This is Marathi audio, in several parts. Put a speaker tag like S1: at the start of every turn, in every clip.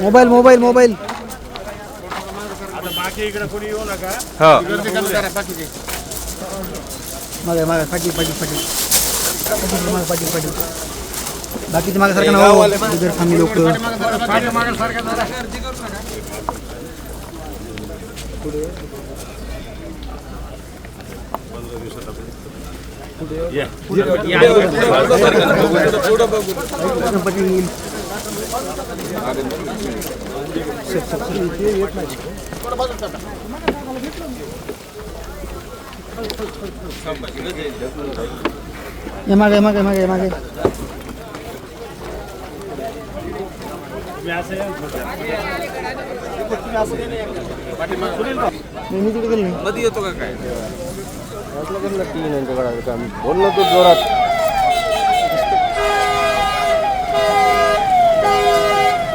S1: Mobile mobile mobile.
S2: हा.
S1: मागे मागे पाटील पाटील पाटील पाटील मागे पाटील पाटील बाकीचे मागे सारखं नाव फामी लोक. पाटील ये मागे मागे मागे मागे मी तिकडे गेलो नाही.
S2: मध्ये येतो का काय?
S3: बोललो तू जोरात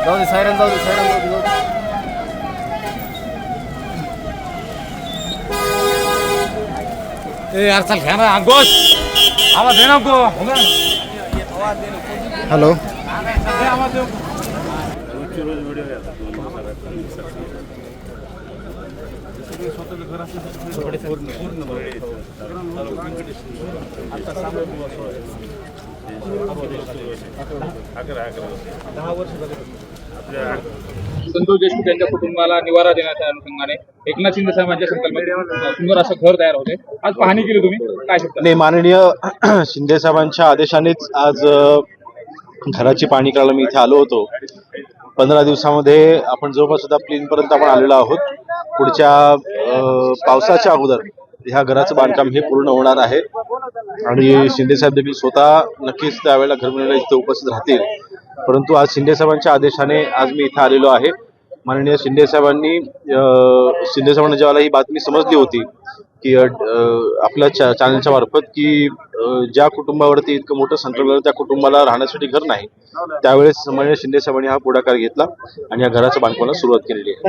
S3: जाऊ दे सायरन जाऊ दे सायरन जाऊ दे, जाऊ दे
S2: ए यार चल घ्या ना अंकुश आवाज दे ना अंकु
S1: हॅलो.
S4: संतोष देशमुख यांच्या कुटुंबाला निवारा देण्याच्या अनुषंगाने एकनाथ शिंदे साहेबांच्या संकल्पनेत सुंदर असं घर तयार होते. आज पाहणी केली तुम्ही. काय शकता
S5: नाही माननीय शिंदे साहेबांच्या आदेशानेच आज घराची पाणी करायला मी इथे आलो होतो. पंधरा दिवसामध्ये आपण जवळपास सुद्धा प्लेन पर्यंत आपण आलेलो आहोत पुढच्या पावसाच्या अगोदर ह्या घराचं बांधकाम हे पूर्ण होणार आहे. आणि शिंदे साहेब देखील स्वतः नक्कीच त्यावेळेला घर इथे उपस्थित राहतील. परंतु आज शिंदे साहेबांच्या आदेशाने आज मी इथे आलेलो आहे. माननीय शिंदे साहेबांनी शिंदे साहेबांना ज्यावेळेला ही बातमी समजली होती की आपल्या चॅनलच्या मार्फत की ज्या कुटुंबावरती इतकं मोठं संकट त्या कुटुंबाला राहण्यासाठी घर नाही. त्यावेळेस माननीय शिंदे साहेबांनी हा पुढाकार घेतला आणि या घराच्या बांधकामाला सुरुवात केलेली आहे.